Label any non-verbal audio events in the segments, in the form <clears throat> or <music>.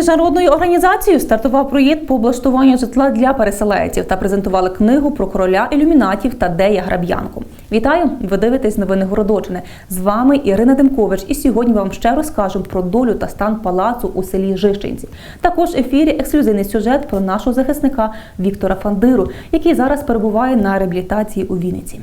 Міжнародною організацією. Стартував проєкт по облаштуванню житла для переселенців та презентували книгу про короля ілюмінатів та Дея Граб'янку. Вітаю! Ви дивитесь новини Городочини. З вами Ірина Демкович. І сьогодні вам ще розкажемо про долю та стан палацу у селі Жищенці. Також в ефірі ексклюзивний сюжет про нашого захисника Віктора Фандиру, який зараз перебуває на реабілітації у Вінниці.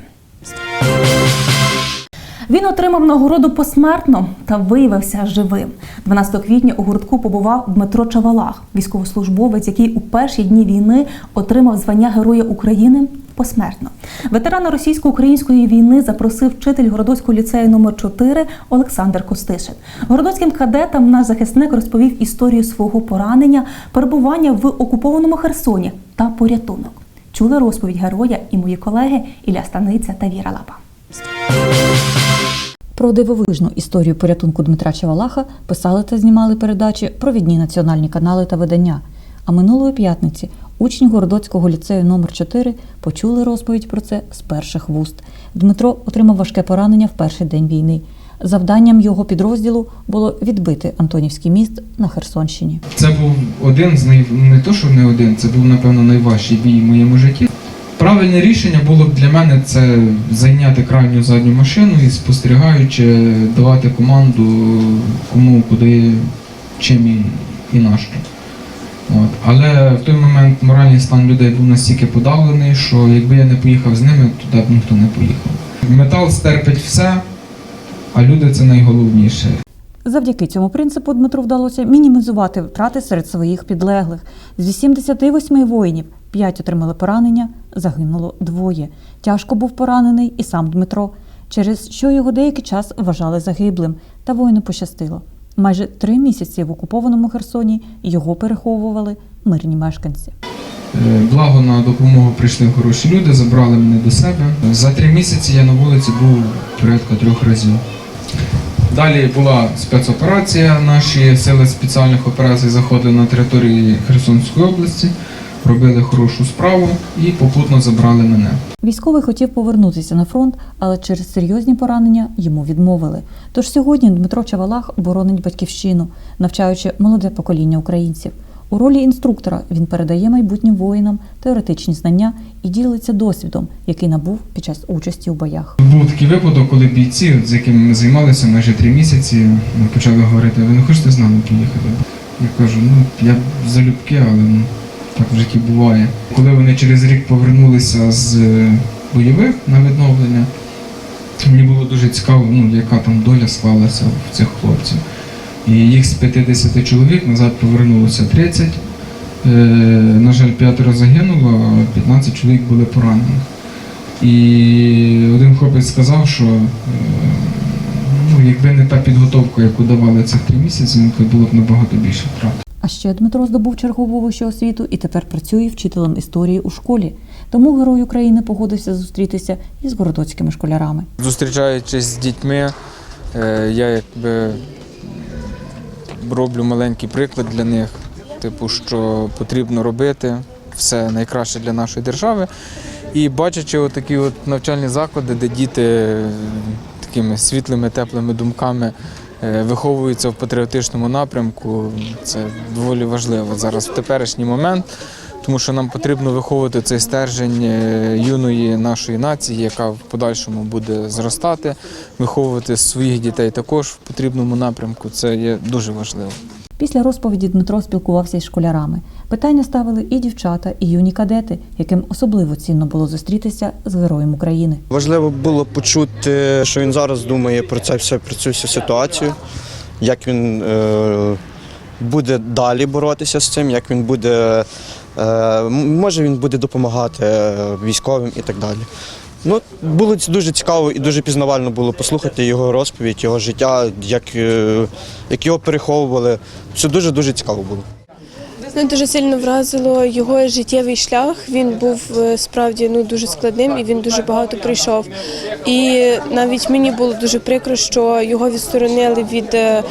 Він отримав нагороду посмертно та виявився живим. 12 квітня у гуртку побував Дмитро Чавалах, військовослужбовець, який у перші дні війни отримав звання Героя України посмертно. Ветерана російсько-української війни запросив вчитель Городоцького ліцею номер 4 Олександр Костишин. Городоцьким кадетам наш захисник розповів історію свого поранення, перебування в окупованому Херсоні та порятунок. Чули розповідь героя і мої колеги Ілля Станиця та Віра Лапа. Про дивовижну історію порятунку Дмитра Чавалаха писали та знімали передачі провідні національні канали та видання. А минулої п'ятниці учні Городоцького ліцею номер 4 почули розповідь про це з перших вуст. Дмитро отримав важке поранення в перший день війни. Завданням його підрозділу було відбити Антонівський міст на Херсонщині. Це був один з най... не то, що не один, це був, напевно, найважчий бій в моєму житті. Правильне рішення було б для мене це зайняти крайню задню машину і спостерігаючи, давати команду кому, куди, чим і, і на що. От. Але в той момент моральний стан людей був настільки подавлений, що якби я не поїхав з ними, туди б ніхто не поїхав. Метал стерпить все, а люди це найголовніше. Завдяки цьому принципу Дмитру вдалося мінімізувати втрати серед своїх підлеглих. З 88 воїнів 5 отримали поранення, загинуло двоє. Тяжко був поранений і сам Дмитро, через що його деякий час вважали загиблим, та воїну пощастило. Майже три місяці в окупованому Херсоні його переховували мирні мешканці. Е, Благо на допомогу прийшли хороші люди, забрали мене до себе. За три місяці я на вулиці був порядка трьох разів. Далі була спецоперація. Наші сили спеціальних операцій заходили на території Херсонської області, робили хорошу справу і попутно забрали мене. Військовий хотів повернутися на фронт, але через серйозні поранення йому відмовили. Тож сьогодні Дмитро Чавалах боронить батьківщину, навчаючи молоде покоління українців. У ролі інструктора він передає майбутнім воїнам теоретичні знання і ділиться досвідом, який набув під час участі у боях. Був такий випадок, коли бійці, з якими ми займалися майже три місяці, почали говорити, ви не хочете з нами поїхати? Я кажу, ну я залюбки, але ну, так в житті буває. Коли вони через рік повернулися з е, бойових на відновлення, мені було дуже цікаво, ну, яка там доля склалася в цих хлопців. І їх з 50 чоловік назад повернулося 30. Е, на жаль, п'ятеро загинуло, а 15 чоловік були поранені. І один хлопець сказав, що е, ну, якби не та підготовка, яку давали цих три місяці, було б набагато більше втрат. А ще Дмитро здобув чергову вищу освіту і тепер працює вчителем історії у школі. Тому герой України погодився зустрітися із городоцькими школярами. Зустрічаючись з дітьми, е, я якби роблю маленький приклад для них, типу, що потрібно робити все найкраще для нашої держави. І бачачи такі от навчальні заклади, де діти е, такими світлими, теплими думками е, виховуються в патріотичному напрямку, це доволі важливо зараз в теперішній момент. Тому що нам потрібно виховувати цей стержень е, юної нашої нації, яка в подальшому буде зростати, виховувати своїх дітей також в потрібному напрямку. Це є дуже важливо. Після розповіді Дмитро спілкувався із школярами. Питання ставили і дівчата, і юні кадети, яким особливо цінно було зустрітися з героєм України. Важливо було почути, що він зараз думає про це все, про цю всю ситуацію, як він е, буде далі боротися з цим, як він буде, може він буде допомагати е, військовим і так далі. Ну, було дуже цікаво і дуже пізнавально було послухати його розповідь, його життя, як, е, як його переховували. Все дуже-дуже цікаво було. Мене дуже сильно вразило його життєвий шлях. Він був е, справді ну дуже складним і він дуже багато пройшов. І навіть мені було дуже прикро, що його відсторонили від е,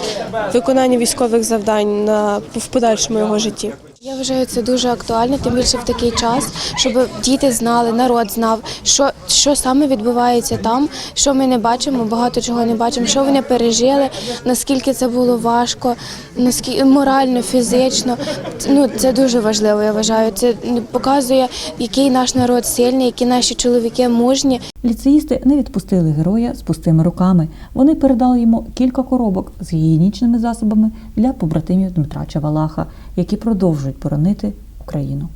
виконання військових завдань на в подальшому його житті. Я вважаю це дуже актуально, тим більше в такий час, щоб діти знали, народ знав, що, що саме відбувається там, що ми не бачимо, багато чого не бачимо, що вони пережили, наскільки це було важко, наскільки морально, фізично. Ну це дуже важливо. Я вважаю. Це показує, який наш народ сильний, які наші чоловіки мужні. Ліцеїсти не відпустили героя з пустими руками. Вони передали йому кілька коробок з гігієнічними засобами для побратимів Дмитра Чавалаха, які продовжують боронити Україну.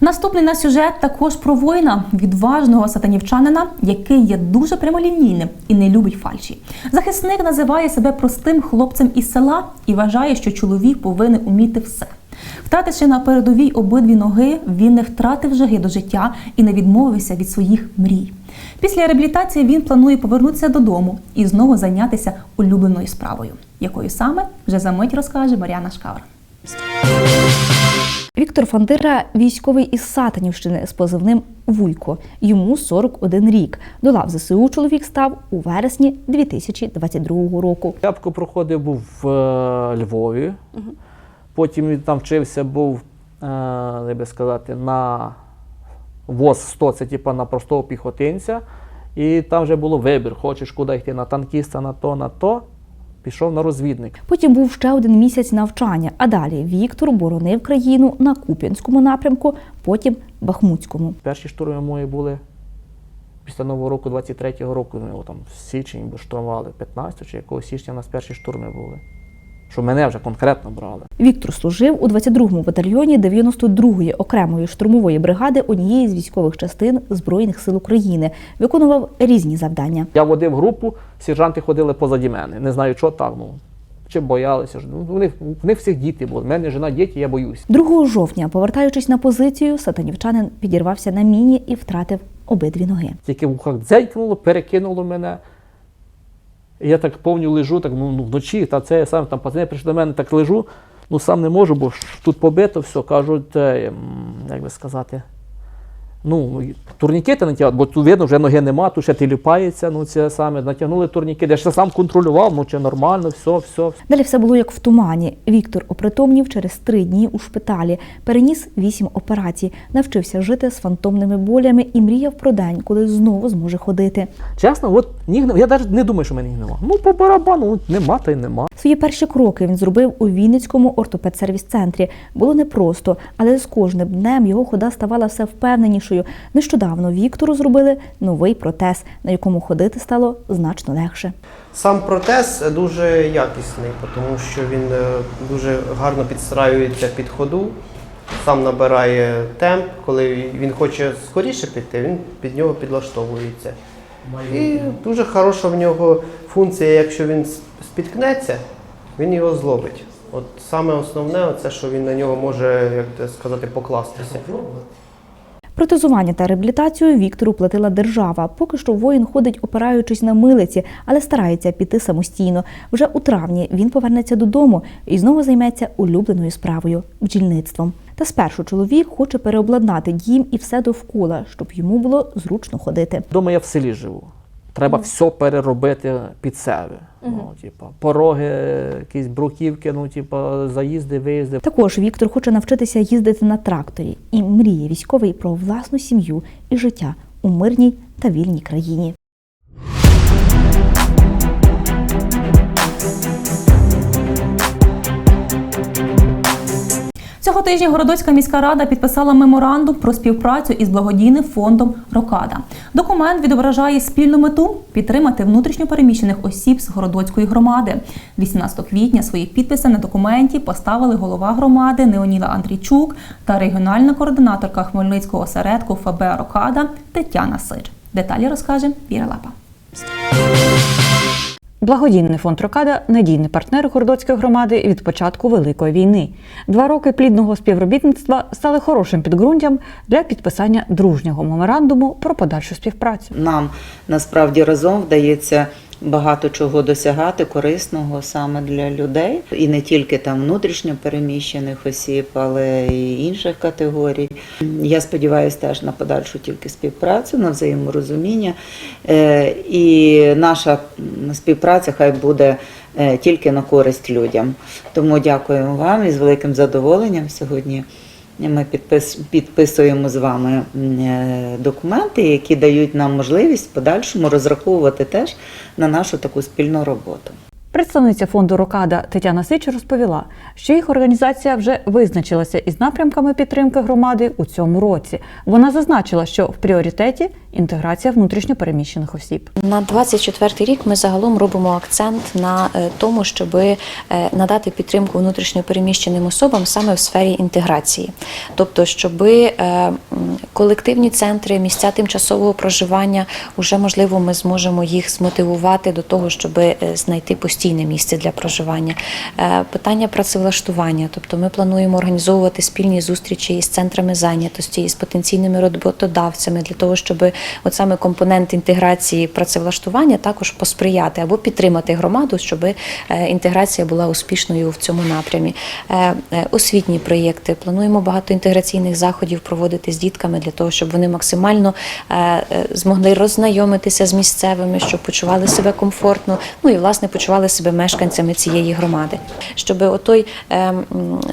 Наступний на сюжет також про воїна, відважного сатанівчанина, який є дуже прямолінійним і не любить фальші. Захисник називає себе простим хлопцем із села і вважає, що чоловік повинен уміти все. Втративши на передовій обидві ноги, він не втратив жаги до життя і не відмовився від своїх мрій. Після реабілітації він планує повернутися додому і знову зайнятися улюбленою справою, якою саме вже за мить розкаже Мар'яна Шкавр. Віктор Фандира військовий із Сатанівщини з позивним Вуйко. Йому 41 рік. До лав ЗСУ чоловік став у вересні 2022 року. Ябко проходив був в е, Львові. Потім він там вчився, був, е, як би сказати, на ВОЗ 100, це типа на простого піхотинця. І там вже було вибір: хочеш куди йти на танкіста, на то, на то. Пішов на розвідник. Потім був ще один місяць навчання. А далі Віктор боронив країну на Куп'янському напрямку, потім Бахмутському. Перші штурми мої були після Нового року, 23-го року. Ми його там в січні бо штурмували, 15 чи якого січня у нас перші штурми були. Що мене вже конкретно брали. Віктор служив у 22-му батальйоні 92-ї окремої штурмової бригади однієї з військових частин Збройних сил України. Виконував різні завдання. Я водив групу, сержанти ходили позаді мене. Не знаю, що так. Ну, чи боялися. ж. Ну, вони, в них всіх діти були. У мене жена, діти, я боюсь. 2 жовтня, повертаючись на позицію, сатанівчанин підірвався на міні і втратив обидві ноги. Тільки в ухах дзенькнуло, перекинуло мене. Я так повню лежу, так ну, ну, вночі, та це я сам там пацани прийшли до мене, так лежу, ну сам не можу, бо тут побито все, кажуть, е, як би сказати. Ну, турнікети натягали, бо тут видно, вже ноги нема, тут ще тіліпається, ну це саме, натягнули турнікети. Я ще сам контролював, ну чи нормально, все, все, Далі все було як в тумані. Віктор опритомнів через три дні у шпиталі, переніс вісім операцій, навчився жити з фантомними болями і мріяв про день, коли знову зможе ходити. Чесно, от ніг я навіть не думаю, що мене нема. Ну, по барабану, ну, нема та й нема. Свої перші кроки він зробив у Вінницькому ортопедсервіс-центрі. Було непросто, але з кожним днем його хода ставала все впевненішою. Нещодавно Віктору зробили новий протез, на якому ходити стало значно легше. Сам протез дуже якісний, тому що він е, дуже гарно підстраюється під ходу, сам набирає темп. Коли він хоче скоріше піти, він під нього підлаштовується. І дуже хороша в нього функція, якщо він спіткнеться, він його зловить. От саме основне це, що він на нього може, як сказати, покластися. Протезування та реабілітацію Віктору платила держава. Поки що воїн ходить, опираючись на милиці, але старається піти самостійно. Вже у травні він повернеться додому і знову займеться улюбленою справою бджільництвом. Та спершу чоловік хоче переобладнати дім і все довкола, щоб йому було зручно ходити. Дома я в селі живу. Треба все переробити під себе. Ну, типа, пороги, якісь бруківки, ну, типа, заїзди, виїзди. Також Віктор хоче навчитися їздити на тракторі і мріє військовий про власну сім'ю і життя у мирній та вільній країні. Цього тижня Городоцька міська рада підписала меморандум про співпрацю із благодійним фондом Рокада. Документ відображає спільну мету підтримати внутрішньопереміщених осіб з Городоцької громади. 18 квітня свої підписи на документі поставили голова громади Неоніла Андрійчук та регіональна координаторка Хмельницького осередку ФБ Рокада Тетяна Сич. Деталі розкаже Віра Лапа. Благодійний фонд Рокада надійний партнер гордоцької громади від початку Великої війни. Два роки плідного співробітництва стали хорошим підґрунтям для підписання дружнього меморандуму про подальшу співпрацю. Нам насправді разом вдається багато чого досягати корисного саме для людей, і не тільки там внутрішньо переміщених осіб, але й інших категорій. Я сподіваюся теж на подальшу тільки співпрацю, на взаєморозуміння. Е, І наша співпраця хай буде е, тільки на користь людям. Тому дякуємо вам і з великим задоволенням сьогодні Ми підпис, підписуємо з вами е, документи, які дають нам можливість в подальшому розраховувати теж на нашу таку спільну роботу. Представниця фонду Рокада Тетяна Сич розповіла, що їх організація вже визначилася із напрямками підтримки громади у цьому році. Вона зазначила, що в пріоритеті інтеграція внутрішньопереміщених осіб. На 24 рік ми загалом робимо акцент на е, тому, щоб е, надати підтримку внутрішньопереміщеним особам саме в сфері інтеграції, тобто, щоб е, колективні центри, місця тимчасового проживання, вже можливо, ми зможемо їх змотивувати до того, щоб знайти постійне місце для проживання. Е, Питання працевлаштування, тобто ми плануємо організовувати спільні зустрічі із центрами зайнятості, із потенційними роботодавцями для того, щоб от саме компонент інтеграції працевлаштування також посприяти або підтримати громаду, щоб е, інтеграція була успішною в цьому напрямі. Е, Освітні проєкти плануємо багато інтеграційних заходів проводити з дітками для того, щоб вони максимально змогли роззнайомитися з місцевими, щоб почували себе комфортно, ну і власне почували себе мешканцями цієї громади, щоб отой е,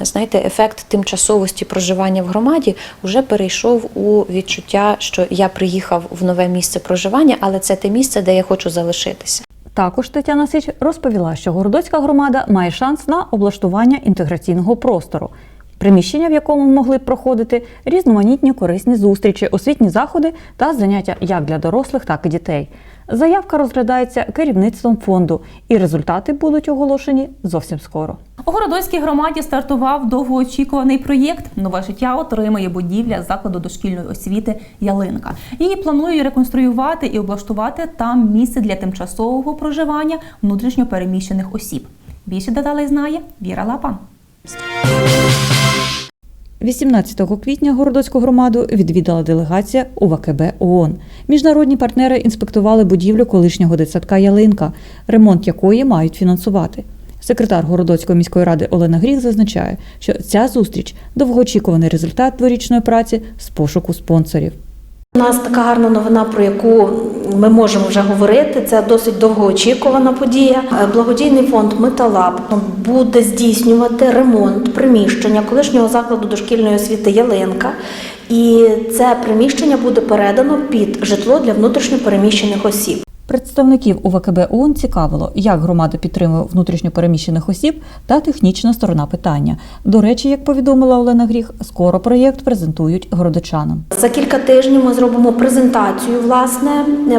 знаєте, ефект тимчасовості проживання в громаді вже перейшов у відчуття, що я приїхав в нове місце проживання, але це те місце, де я хочу залишитися. Також Тетяна Сич розповіла, що Городоцька громада має шанс на облаштування інтеграційного простору, приміщення, в якому могли б проходити різноманітні корисні зустрічі, освітні заходи та заняття як для дорослих, так і дітей. Заявка розглядається керівництвом фонду, і результати будуть оголошені зовсім скоро. У Городоцькій громаді стартував довгоочікуваний проєкт. Нове життя отримає будівля закладу дошкільної освіти Ялинка. Її планують реконструювати і облаштувати там місце для тимчасового проживання внутрішньопереміщених осіб. Більше деталей знає Віра Лапа. 18 квітня Городоцьку громаду відвідала делегація УВКБ ООН. Міжнародні партнери інспектували будівлю колишнього дитсадка Ялинка, ремонт якої мають фінансувати. Секретар Городоцької міської ради Олена Гріх зазначає, що ця зустріч довгоочікуваний результат дворічної праці з пошуку спонсорів. У нас така гарна новина, про яку ми можемо вже говорити. Це досить довгоочікувана подія. Е, Благодійний фонд Металаб буде здійснювати ремонт приміщення колишнього закладу дошкільної освіти Ялинка. І це приміщення буде передано під житло для внутрішньопереміщених осіб. Представників УВКБ ООН цікавило, як громада підтримує внутрішньопереміщених осіб та технічна сторона питання. До речі, як повідомила Олена Гріх, скоро проєкт презентують городочанам. За кілька тижнів ми зробимо презентацію, власне,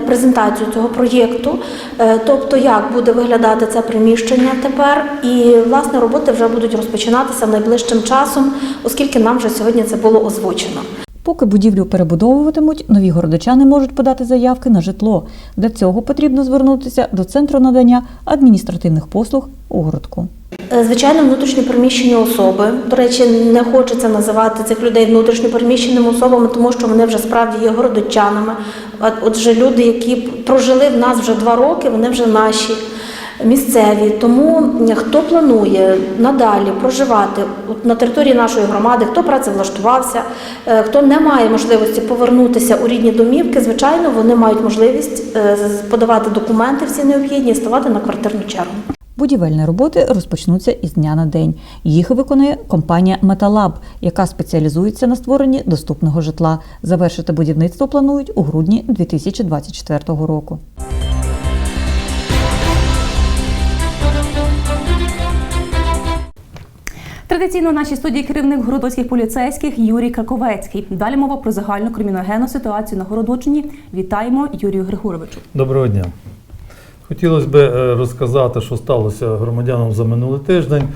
презентацію цього проєкту, е, тобто як буде виглядати це приміщення тепер, і власне роботи вже будуть розпочинатися найближчим часом, оскільки нам вже сьогодні це було озвучено. Поки будівлю перебудовуватимуть, нові городочани можуть подати заявки на житло. Для цього потрібно звернутися до центру надання адміністративних послуг у городку. Е, Звичайно, внутрішньо переміщені особи. До речі, не хочеться називати цих людей внутрішньо переміщеними особами, тому що вони вже справді є городочанами. От- Отже, люди, які прожили в нас вже два роки, вони вже наші місцеві. Тому хто планує надалі проживати на території нашої громади, хто працевлаштувався, е, хто не має можливості повернутися у рідні домівки, звичайно, вони мають можливість е, подавати документи всі необхідні і ставати на квартирну чергу. Будівельні роботи розпочнуться із дня на день. Їх виконує компанія Металаб, яка спеціалізується на створенні доступного житла. Завершити будівництво планують у грудні 2024 року. Традиційно в нашій студії керівник городоцьких поліцейських Юрій Краковецький. Далі мова про загальну криміногенну ситуацію на Городочині. Вітаємо Юрію Григоровичу. Доброго дня. Хотілося б е, розказати, що сталося громадянам за минулий тиждень. Е,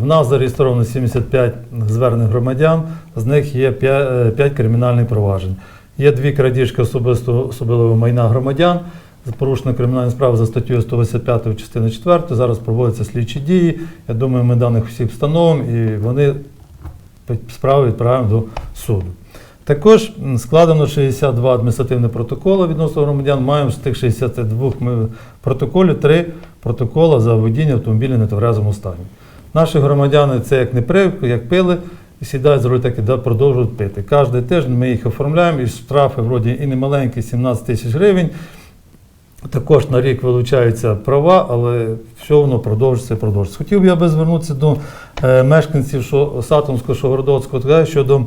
В нас зареєстровано 75 звернень громадян, з них є 5 кримінальних проваджень. Є дві крадіжки особисто особливого майна громадян. Порушена кримінальна справа за статтею 185 частини 4. Зараз проводяться слідчі дії. Я думаю, ми даних всіх встановимо і вони справи відправимо до суду. Також складено 62 адміністративні протоколи відносно громадян. Маємо з тих 62 протоколів три протоколи за водіння автомобіля в нетверезому стані. Наші громадяни це як не пив, як пили, сідають за руль, так і продовжують пити. Кожен тиждень ми їх оформляємо, і штрафи вроді і не маленькі, 17 тисяч гривень. Також на рік вилучаються права, але все воно продовжується і продовжується. Хотів би я би звернутися до е, мешканців Сатомського, Шогородоцького щодо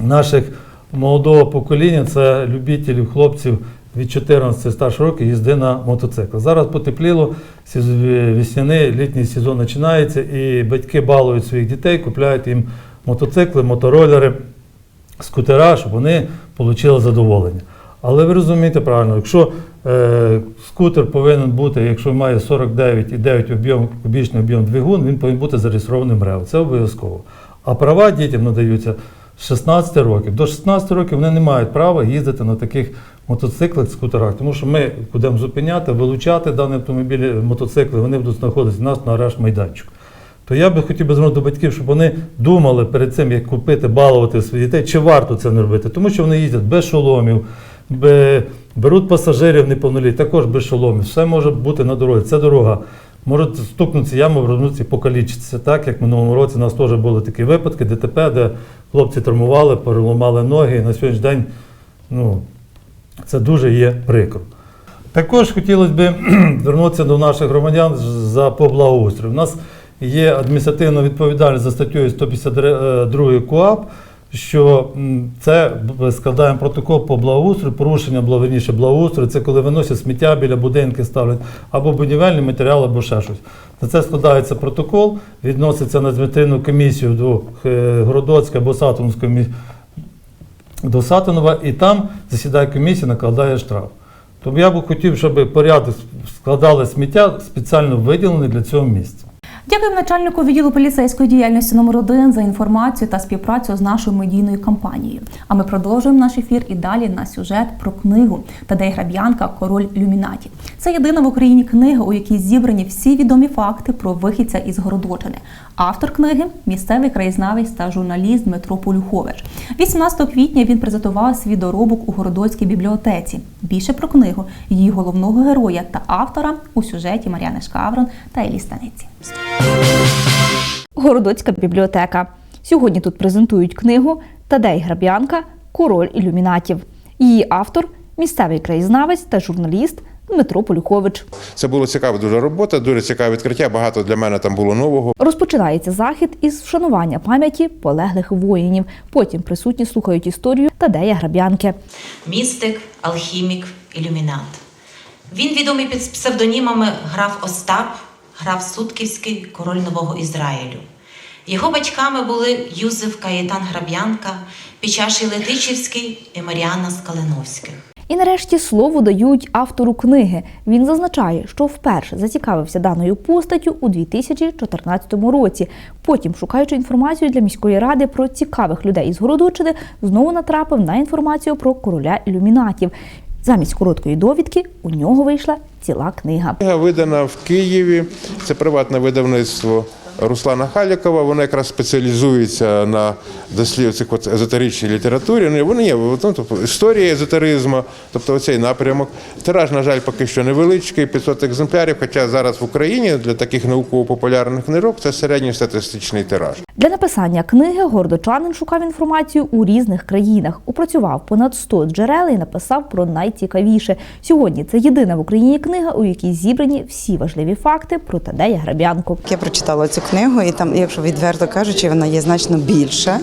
наших молодого покоління, це любителів хлопців від 14 старших років їзди на мотоциклах. Зараз потепліло, весняний літній сезон починається, і батьки балують своїх дітей, купляють їм мотоцикли, моторолери, скутера, щоб вони отримали задоволення. Але ви розумієте правильно, якщо скутер повинен бути, якщо має 49,9 об'єм, кубічний об'єм двигун, він повинен бути зареєстрованим РЕВ. Це обов'язково. А права дітям надаються з 16 років. До 16 років вони не мають права їздити на таких мотоциклах, скутерах, тому що ми будемо зупиняти, вилучати дані автомобілі, мотоцикли, вони будуть знаходитися у нас на арешт майданчику. То я би хотів би звернути до батьків, щоб вони думали перед цим, як купити, балувати своїх дітей, чи варто це не робити. Тому що вони їздять без шоломів, беруть пасажирів неповнолітніх, також без шоломів. Все може бути на дорозі. Це дорога. Можуть стукнутися яму, розвернутися і покалічитися. Так, як в минулому році у нас теж були такі випадки, ДТП, де хлопці травмували, переламали ноги, і на сьогоднішній день ну, це дуже є прикро. Також хотілося б <clears throat> звернутися до наших громадян за по благоустрою. У нас є адміністративна відповідальність за статтею 152 КУАП, що це складаємо протокол по благоустрою, порушення було благоустрою, це коли виносять сміття біля будинки ставлять, або будівельний матеріал, або ще щось. На це складається протокол, відноситься на адміністративну комісію до е, Городоцької або Сатумської мі- до Сатинова, і там засідає комісія, накладає штраф. Тому я б хотів, щоб порядок складали сміття спеціально виділений для цього місця. Дякуємо начальнику відділу поліцейської діяльності номер 1 за інформацію та співпрацю з нашою медійною кампанією. А ми продовжуємо наш ефір і далі на сюжет про книгу Тадей Граб'янка Король Люмінаті. Це єдина в Україні книга, у якій зібрані всі відомі факти про вихідця із Городочини. Автор книги місцевий краєзнавець та журналіст Дмитро Полюхович. 18 квітня він презентував свій доробок у Городоцькій бібліотеці. Більше про книгу, її головного героя та автора у сюжеті Мар'яни Шкаврон та Елі Станиці. Городоцька бібліотека. Сьогодні тут презентують книгу Тадей Граб'янка Король ілюмінатів. Її автор місцевий краєзнавець та журналіст Дмитро Полюхович. Це була цікава дуже робота, дуже цікаве відкриття. Багато для мене там було нового. Розпочинається захід із вшанування пам'яті полеглих воїнів. Потім присутні слухають історію Тадея Граб'янки. містик, алхімік, ілюмінат. Він відомий під псевдонімами граф Остап, граф Сутківський, король Нового Ізраїлю. Його батьками були Юзеф Каєтан Граб'янка, Пічаший Летичівський і Маріанна Скалиновських. І нарешті слово дають автору книги. Він зазначає, що вперше зацікавився даною постаттю у 2014 році. Потім, шукаючи інформацію для міської ради про цікавих людей із Городочини, знову натрапив на інформацію про короля ілюмінатів. Замість короткої довідки у нього вийшла ціла книга. Книга видана в Києві. Це приватне видавництво Руслана Халікова. Вона якраз спеціалізується на досліді цих от езотеричній літературі. Ну, вони є ну, тобто, історія езотеризму, тобто оцей напрямок. Тираж, на жаль, поки що невеличкий, 500 екземплярів. Хоча зараз в Україні для таких науково-популярних книжок це середній статистичний тираж. Для написання книги гордочанин шукав інформацію у різних країнах. Опрацював понад 100 джерел і написав про найцікавіше. Сьогодні це єдина в Україні книга, у якій зібрані всі важливі факти про Тадея Граб'янку. Я прочитала цю книгу, і там, якщо відверто кажучи, вона є значно більша,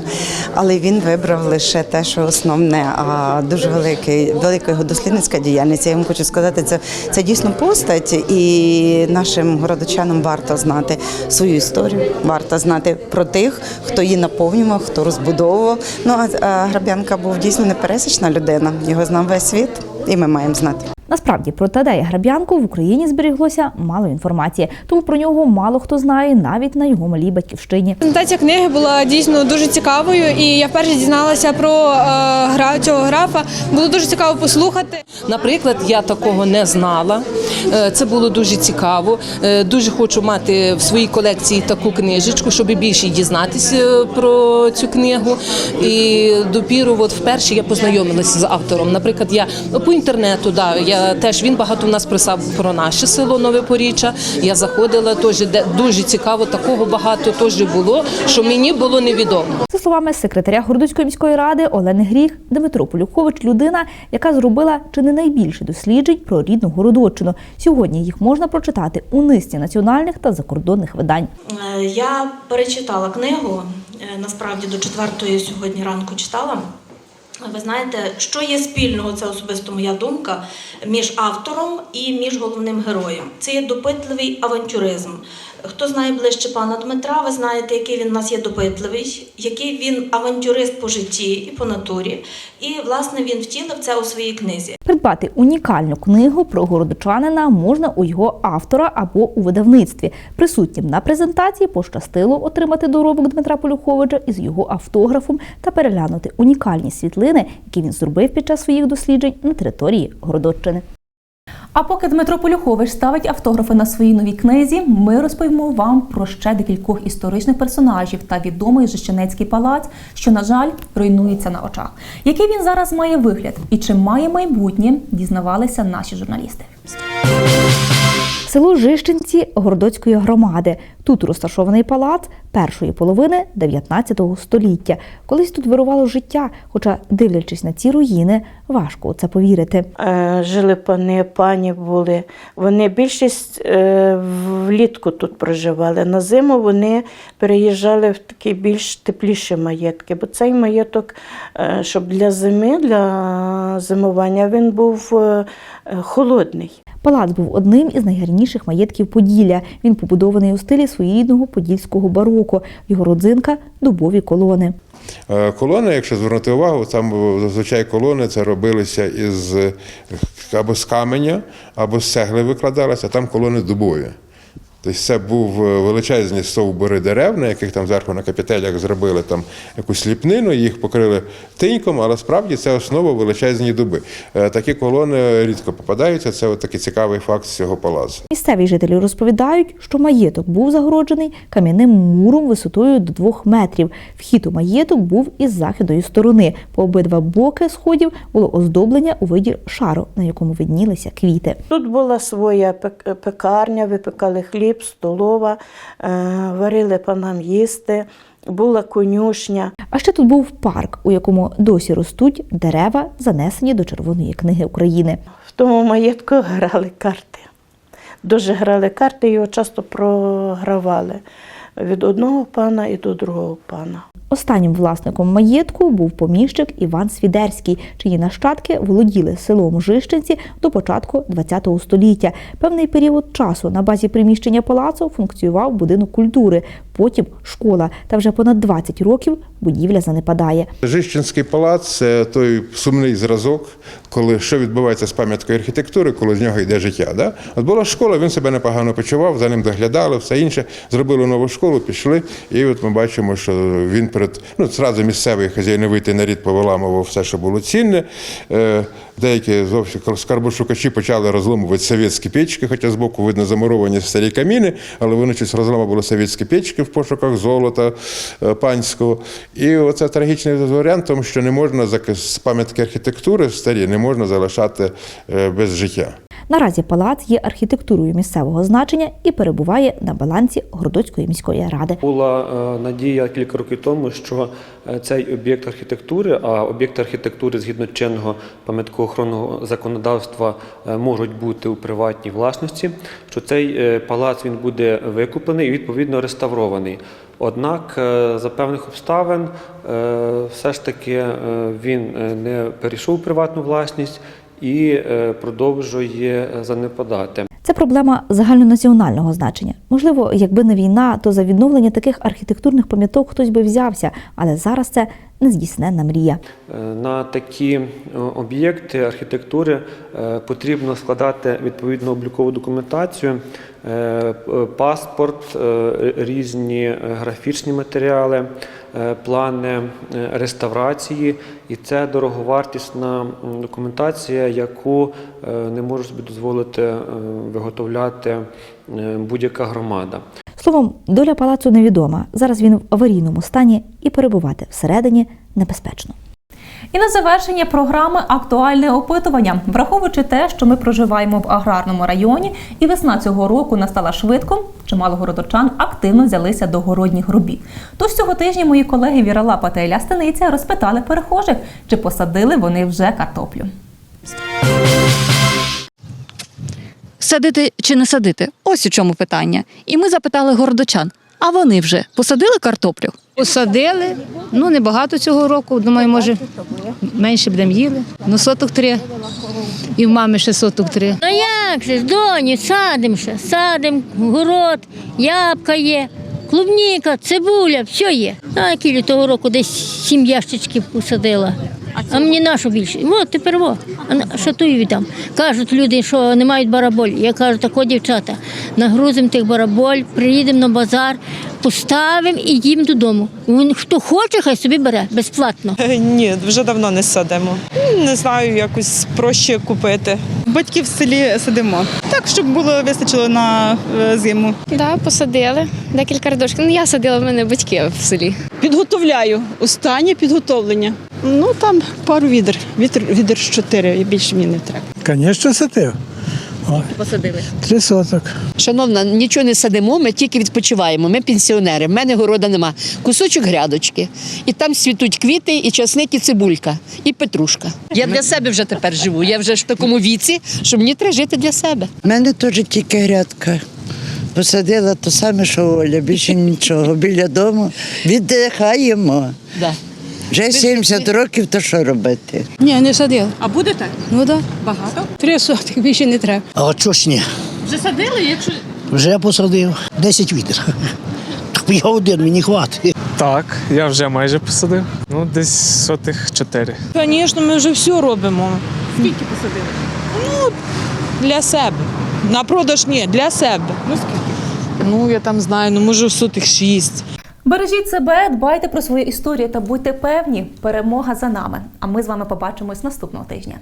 але він вибрав лише те, що основне, а дуже великий, велика його дослідницька діяльність. Я вам хочу сказати, це, це дійсно постать, і нашим городочанам варто знати свою історію, варто знати про тих, хто її наповнював, хто розбудовував. Ну а Граб'янка був дійсно непересічна людина. Його знав весь світ, і ми маємо знати. Насправді про Тадея Граб'янку в Україні зберіглося мало інформації, тому про нього мало хто знає навіть на його малій батьківщині. Презентація книги була дійсно дуже цікавою, і я вперше дізналася про е, гра цього графа. Було дуже цікаво послухати. Наприклад, я такого не знала. Е, Це було дуже цікаво. Е, Дуже хочу мати в своїй колекції таку книжечку, щоб більше дізнатися про цю книгу. І допіру, от вперше я познайомилася з автором. Наприклад, я по інтернету, да, Я теж він багато в нас писав про наше село Нове Поріччя. Я заходила теж, де дуже цікаво, такого багато теж було, що мені було невідомо. За словами секретаря Городоцької міської ради Олени Гріх, Дмитро Полюхович людина, яка зробила чи не найбільше досліджень про рідну Городоччину. Сьогодні їх можна прочитати у низці національних та закордонних видань. Е, Я перечитала книгу, е, насправді до четвертої сьогодні ранку читала. Ви знаєте, що є спільного, це особисто моя думка, між автором і між головним героєм. Це є допитливий авантюризм. Хто знає ближче пана Дмитра, ви знаєте, який він у нас є допитливий, який він авантюрист по житті і по натурі. І, власне, він втілив це у своїй книзі. Придбати унікальну книгу про городочанина можна у його автора або у видавництві. Присутнім на презентації пощастило отримати доробок Дмитра Полюховича із його автографом та переглянути унікальні світлини, які він зробив під час своїх досліджень на території Городоччини. А поки Дмитро Полюхович ставить автографи на своїй новій книзі, ми розповімо вам про ще декількох історичних персонажів та відомий Жищенецький палац, що, на жаль, руйнується на очах. Який він зараз має вигляд і чи має майбутнє, дізнавалися наші журналісти. Село Жищенці Городоцької громади. Тут розташований палац першої половини 19 століття. Колись тут вирувало життя, хоча, дивлячись на ці руїни, важко у це повірити. Е, Жили пани, пані були. Вони більшість е, влітку тут проживали. На зиму вони переїжджали в такі більш тепліші маєтки, бо цей маєток, е, щоб для зими, для зимування, він був холодний. Палац був одним із найгарніших маєтків Поділля. Він побудований у стилі своєрідного подільського бароко. Його родзинка дубові колони. Е, Колони, якщо звернути увагу, там зазвичай колони це робилися із е, або з каменя, або з цегли викладалися, а там колони дубові. Тобто це був е, величезні стовбури дерев, на яких там зверху на капітелях зробили там якусь ліпнину, їх покрили тиньком, але справді це основа величезні дуби. Е, Такі колони рідко попадаються. Це от такий цікавий факт з цього палацу. Місцеві жителі розповідають, що маєток був загороджений кам'яним муром висотою до двох метрів. Вхід у маєток був із західної сторони. По обидва боки сходів було оздоблення у виді шару, на якому виднілися квіти. Тут була своя пек- пекарня, випекали хліб, столова, е, варили панам їсти, була конюшня. А ще тут був парк, у якому досі ростуть дерева, занесені до Червоної книги України. В тому маєтку грали карти. Дуже грали карти, його часто програвали від одного пана і до другого пана. Останнім власником маєтку був поміщик Іван Свідерський, чиї нащадки володіли селом Жищенці до початку ХХ століття. Певний період часу на базі приміщення палацу функціонував будинок культури, потім школа. Та вже понад 20 років будівля занепадає. Жищенський палац це той сумний зразок, коли що відбувається з пам'яткою архітектури, коли з нього йде життя. Да? От була школа, він себе непогано почував, за ним доглядали, все інше. Зробили нову школу, пішли, і от ми бачимо, що він перед ну зразу місцевий хазяйновитий нарід повиламував все, що було цінне. Е, Деякі зовсім скарбошукачі почали розламувати совєтські печки, хоча збоку видно замуровані старі каміни, але вони щось розламували совєтські печки в пошуках золота е, панського. І оце трагічний варіант, тому що не можна з пам'ятки архітектури старі не можна залишати е, без життя. Наразі палац є архітектурою місцевого значення і перебуває на балансі Городоцької міської ради. Була е, надія кілька років тому, що е, цей об'єкт архітектури, а об'єкти архітектури згідно чинного пам'яткоохоронного законодавства е, можуть бути у приватній власності, що цей палац він буде викуплений і відповідно реставрований. Однак за певних обставин все ж таки він не перейшов у приватну власність і е, продовжує е, занепадати. Це проблема загальнонаціонального значення. Можливо, якби не війна, то за відновлення таких архітектурних пам'яток хтось би взявся, але зараз це нездійсненна мрія. Е, На такі е, об'єкти архітектури е, потрібно складати відповідну облікову документацію, паспорт, різні графічні матеріали, плани реставрації, і це дороговартісна документація, яку не може собі дозволити виготовляти будь-яка громада. Словом, доля палацу невідома. Зараз він в аварійному стані і перебувати всередині небезпечно. І на завершення програми актуальне опитування, враховуючи те, що ми проживаємо в аграрному районі, і весна цього року настала швидко. Чимало городочан активно взялися до городніх робіт. Тож цього тижня мої колеги Віра Лапа та Ілля Стениця розпитали перехожих, чи посадили вони вже картоплю. Садити чи не садити? Ось у чому питання. І ми запитали городочан, а вони вже посадили картоплю? Посадили, ну небагато цього року. Думаю, може менше будемо їли. Ну соток три. І в мами ще соток три. Ну як же, ж, доні, садимо ще, садимо, город, ябка є, клубніка, цибуля, все є. А кілі того року десь сім ящичків посадила. А мені нашу більше. От тепер во. А на- віддам? Кажуть люди, що не мають бараболь. Я кажу, тако, дівчата, нагрузимо тих бараболь, приїдемо на базар, поставимо і їдемо додому. Він- Хто хоче, хай собі бере безплатно. Ні, вже давно не садимо. Не знаю, якось проще купити. Батьки в селі садимо. Так, щоб було вистачило на е, зиму. Да, посадили декілька рядочків. Ну, я садила в мене батьки в селі. Підготовляю. Останнє підготовлення. Ну там пару відер. Вітер, відер з чотири, більше мені не треба. Звісно, садив. Посадили. Три соток. Шановна, нічого не садимо, ми тільки відпочиваємо. Ми пенсіонери. В мене города нема. Кусочок грядочки. І там світуть квіти, і часник, і цибулька, і петрушка. Я для себе вже тепер живу. Я вже ж в такому віці, що мені треба жити для себе. У мене теж тільки грядка. Посадила те саме, що Оля, більше нічого. Біля дому віддихаємо. Да. Вже 70 років, то що робити? Ні, не садила. А будете? Ну так. Багато? Три сотки, більше не треба. А чого ж ні? Вже садили, якщо Вже посадив 10 відер. Я один, мені хватить. Так, я вже майже посадив. Ну, десь сотих чотири. Звісно, ми вже все робимо. скільки посадили? Ну, для себе. На продаж ні, для себе. Ну скільки? Ну, я там знаю, ну може сотих шість. Бережіть себе, дбайте про свою історію та будьте певні, перемога за нами. А ми з вами побачимось наступного тижня.